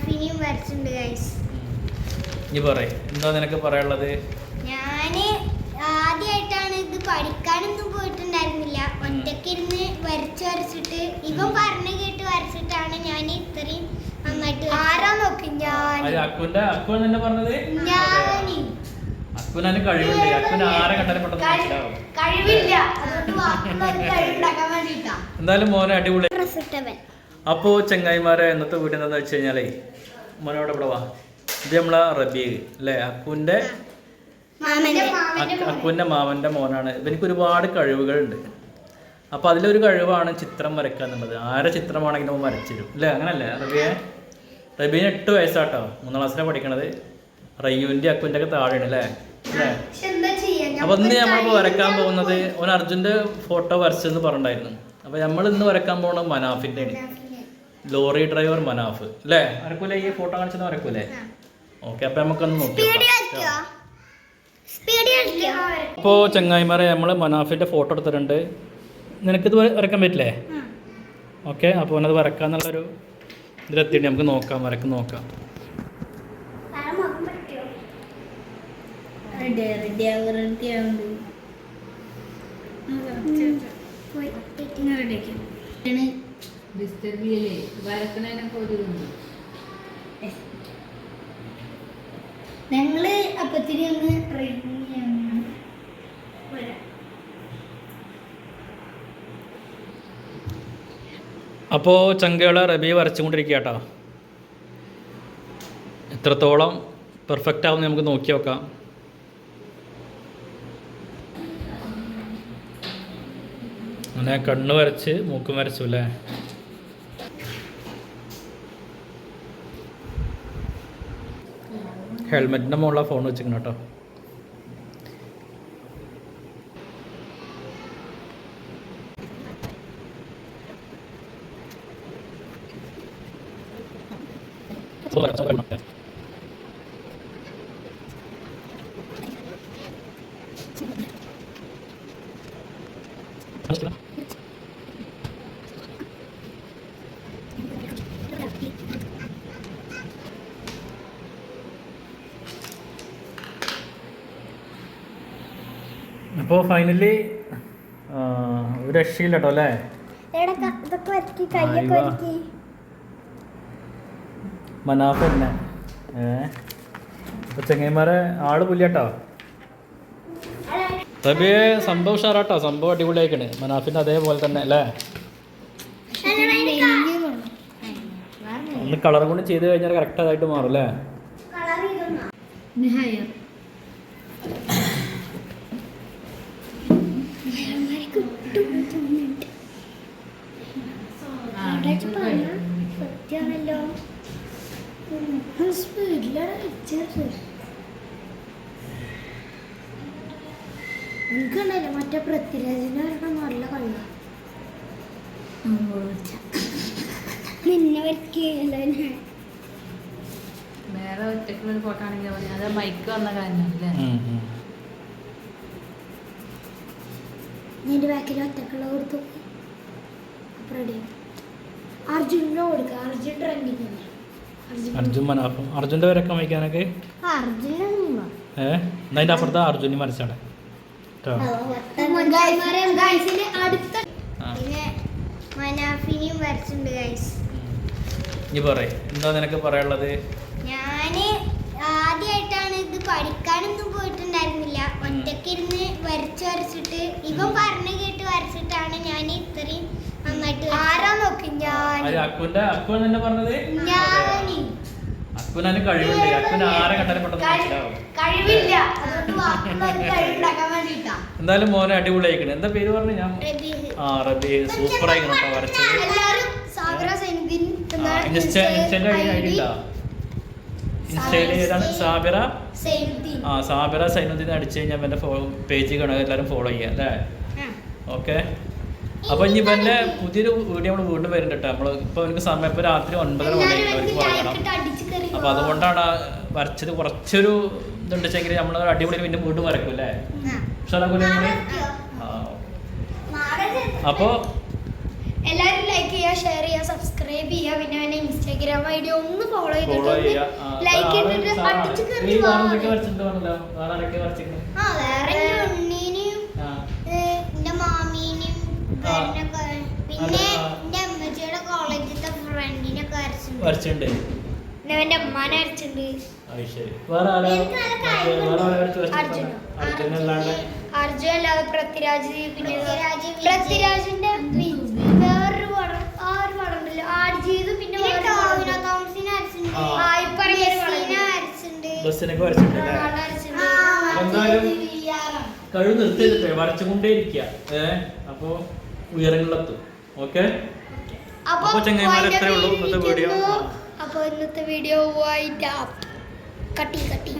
മനാഫിനെയും വരച്ചിട്ടുണ്ട് ഗൈസ് ഇനി പറയ്. എന്താ നിനക്ക് പറയാനുള്ളത്? ഞാൻ ആദ്യമായിട്ടാണ് ഇത് പഠിക്കാനൊന്നും പോയിട്ടുണ്ടായിരുന്നില്ല. ഒറ്റക്കിരുന്ന് വരച്ച് വരച്ചിട്ട് ഇവൻ പറഞ്ഞു കേട്ട് വരച്ചിട്ടാണ് ഞാൻ ഇത്രയും നന്നായിട്ട് ആരാ നോക്കി ഞാൻ അത് അക്കുവിന്റെ അക്കു തന്നെ പറഞ്ഞത്? ഞാൻ. അക്കുവിന് അതിന് കഴിവുണ്ട്. അക്കുവിന് ആരെ കണ്ടാലും പെട്ടെന്ന് മനസ്സിലാവും. കഴിവില്ല. എന്തായാലും മോനെ അടിപൊളി അപ്പോൾ ചെങ്ങായിമാരെ ഇന്നത്തെ വീട്ടിൽ എന്താ വെച്ച് കഴിഞ്ഞാലേ മോനോടെ ഇവിടെ വാ. ഇത് നമ്മളെ റബീഖ് അല്ലേ? അക്കുവിന്റെ മാമന്റെ മാമന്റെ മോനാണ്. ഇവനിക്ക് ഒരുപാട് കഴിവുകളുണ്ട്. അപ്പൊ അതിലൊരു കഴിവാണ് ചിത്രം വരയ്ക്കുക എന്നുള്ളത് ആരെ ചിത്രമാണെങ്കിലും അവൻ വരച്ചിരും അല്ലേ? അങ്ങനല്ലേ റബിയെ? റബീന് എട്ട് വയസ്സാട്ടോ. മൂന്നാം ക്ലാസ്സിലാണ് പഠിക്കണത്. റയ്യുവിന്റെ അക്കുവിന്റെ ഒക്കെ താഴെയാണ് അല്ലേ? അല്ലേ? പക്ഷെ എന്താ ചെയ്യാ? അപ്പൊ ഇന്ന് നമ്മളിപ്പോ വരക്കാൻ പോകുന്നത് ഓൻ അർജുന്റെ ഫോട്ടോ വരച്ചെന്ന് പറഞ്ഞിട്ടുണ്ടായിരുന്നു. അപ്പൊ നമ്മൾ ഇന്ന് വരക്കാൻ പോകുന്നത് മനാഫിന്റെ ആണ് ലോറി ഡ്രൈവർ മനാഫ് അല്ലേ വരക്കൂലേ ഈ ഫോട്ടോ കാണിച്ചെന്ന് വരക്കൂലേ ഓക്കെ അപ്പൊ നമുക്കൊന്ന് നോക്കി സ്പീഡ് കളിക്കോ? സ്പീഡ് കളിക്കോ? അപ്പോൾ ചങ്ങായിമാരെ നമ്മൾ മനാഫിന്റെ ഫോട്ടോ എടുത്തിട്ടുണ്ട്. നിനക്കിത് വര- വരക്കാൻ പറ്റില്ലേ? ഓക്കെ അപ്പോൾ അവനത് വരക്കാന്നുള്ളൊരു ഇതിലെത്തിയിട്ട് നമുക്ക് നോക്കാം വരക്ക് നോക്കാം. റെഡി റെഡി വരക്കണേനൊക്കെ ഒരു ഇതുണ്ട് ഞങ്ങൾ അപ്പത്തിരി ഒന്ന് റെഡി അപ്പോൾ ചങ്കകളെ റബി വരച്ചുകൊണ്ടിരിക്കുക കേട്ടോ എത്രത്തോളം പെർഫെക്റ്റ് ആവുന്ന നമുക്ക് നോക്കി നോക്കാം. അങ്ങനെ കണ്ണ് വരച്ച് മൂക്കും വരച്ചു അല്ലേ? ഹെൽമെറ്റിന്റെ മുകളിലാണ് ഫോൺ വെച്ചിരിക്കണം കേട്ടോ. അപ്പോൾ ഫൈനലി ഒരു രക്ഷയില്ല കേട്ടോ അല്ലേ. മനാഫ് തന്നെ. ഏ? ചെങ്ങന്മാരെ ആൾ പുല്ലിയാട്ടോ തബിയെ സംഭവം ഉഷാറാട്ടോ സംഭവം അടിപൊളിയായിക്കണ്. മനാഫിന്റെ അതേപോലെ തന്നെ അല്ലേ? ഒന്ന് കളർ കൊണ്ട് ചെയ്ത് കഴിഞ്ഞാൽ കറക്റ്റ് ആയിട്ട് മാറും അല്ലേ? സ്പീഡിലാണ് വെച്ചത് എനിക്കുണ്ടല്ലോ മറ്റേ പൃഥ്വിരാജിന് വരണം നല്ല കള്ള നിന്നെ വരയ്ക്കുകയല്ലോ ഞാൻ വേറെ ഒറ്റക്കുള്ള ഒരു ഫോട്ടോ ആണെങ്കിൽ അത് മൈക്ക് വന്ന അല്ലേ? ഉം. നിന്റെ ബാക്കിൽ ഒറ്റക്കുള്ള കൊടുത്തു. അപ്പൊ റെഡി അർജുനോ കൊടുക്കുക അർജുൻ ട്രെൻഡിങ് തന്നെ അർജുൻ മനാഫും അർജുന്റെ പേരൊക്കെ വയ്ക്കാനൊക്കെ? ഏഹ് ഏ? എന്നാ അതിന്റെ അപ്പുറത്താ അർജുനി ഗൈസ് ഇനി പറയേ. എന്താ നിനക്ക് പറയാനുള്ളത്? ഞാൻ ആദ്യമായിട്ടാണ് ഇത് പഠിക്കാനൊന്നും പോയിട്ടുണ്ടായിരുന്നില്ല. ഒറ്റക്കിരുന്ന് വരച്ച് വരച്ചിട്ട് ഇവൻ പറഞ്ഞു കേട്ട് വരച്ചിട്ടാണ് ഞാൻ ഇത്രയും നന്നായിട്ട് അത് അക്കുവിന്റെ അക്കു തന്നെ പറഞ്ഞത്? അക്കുവിന് അതിന് കഴിവുണ്ട്. അക്കുവിന് ആരെ കണ്ടാലും പെട്ടെന്ന് മനസ്സിലാവും. എന്തായാലും മോനെ അടിപൊളിയായിക്കണ്. എന്താ പേര് പറഞ്ഞു? ഞാൻ ആ റബി സൂപ്പർ ആയിക്കണം വരച്ചത്. എല്ലാരും സാഗര സൈനുദ്ദീൻ ആ, ഇൻസ്റ്റ ഇൻസ്റ്റന്റെ ഐ ഡി ഉണ്ടോ ഇൻസ്റ്റയിൽ ഏതാണ്? സാബിറ? സൈനുദ്ദീൻ. ആ സാബിറ സൈനുദ്ദീൻ അടിച്ചു കഴിഞ്ഞാൽ എന്റെ പേജ് കാണുക. എല്ലാവരും ഫോളോ ചെയ്യാം അല്ലേ? ഓക്കെ അപ്പൊ ഇനി പിന്നെ പുതിയൊരു വീഡിയോ നമ്മൾ വീണ്ടും വരുന്നുണ്ട് കേട്ടോ. നമ്മൾ ഇപ്പൊ എനിക്ക് സമയം ഇപ്പൊ രാത്രി ഒൻപതര മണി അവർക്ക് പറയണം അപ്പൊ അതുകൊണ്ടാണ് വരച്ചത് കുറച്ചൊരു ഇതുണ്ടെച്ചെങ്കിൽ നമ്മൾ അടിപൊളി പിന്നെ വീണ്ടും വരക്കും അല്ലേ? ഉഷാറാക്കൂലേ നമ്മൾ? അപ്പോ എല്ലാവരും ലൈക്ക് ചെയ്യുക ഷെയർ ചെയ്യുക സബ്സ്ക്രൈബ് ചെയ്യുക. പിന്നെ അവനെ ഇൻസ്റ്റാഗ്രാം ഐ ഡി ഒന്ന് ഫോളോ ചെയ്തിട്ട് ലൈക്ക് ചെയ്തിട്ട് അടിച്ചു കയറി വരച്ചിട്ടുണ്ട്. അമ്മാനെ വരച്ചിട്ടുണ്ട്. അത് ശരി. വേറെ ആരാ. വേറെ ആരാ വരച്ച് അർജുൻ അല്ലാതെ പൃഥ്വിരാജ് പിന്നെ. പൃഥ്വിരാജിന്റെ വേറൊരു പടം ആ. ഒരു പടം ഉണ്ടല്ലോ ആടുജീവിതം പിന്നെ ടോവിനോ. തോമസിനെ വരച്ചിട്ടുണ്ട്. ബസ്സിനൊക്കെ വരച്ചിട്ടുണ്ട്. എന്തായാലും കഴിവ് നിർത്തിയിട്ടേ വരച്ചുകൊണ്ടേ ഇരിക്കുക ഏഹ് അപ്പൊ ഉയരങ്ങളിലെത്തും. ഓക്കെ. അപ്പൊ ചങ്ങായിമാർ ചങ്ങായിമാരെ ഉള്ളൂ ഇന്നത്തെ വീഡിയോ. അപ്പോൾ അപ്പൊ ഇന്നത്തെ വീഡിയോ വൈറ്റ് ആപ്പ് കട്ടി കട്ടി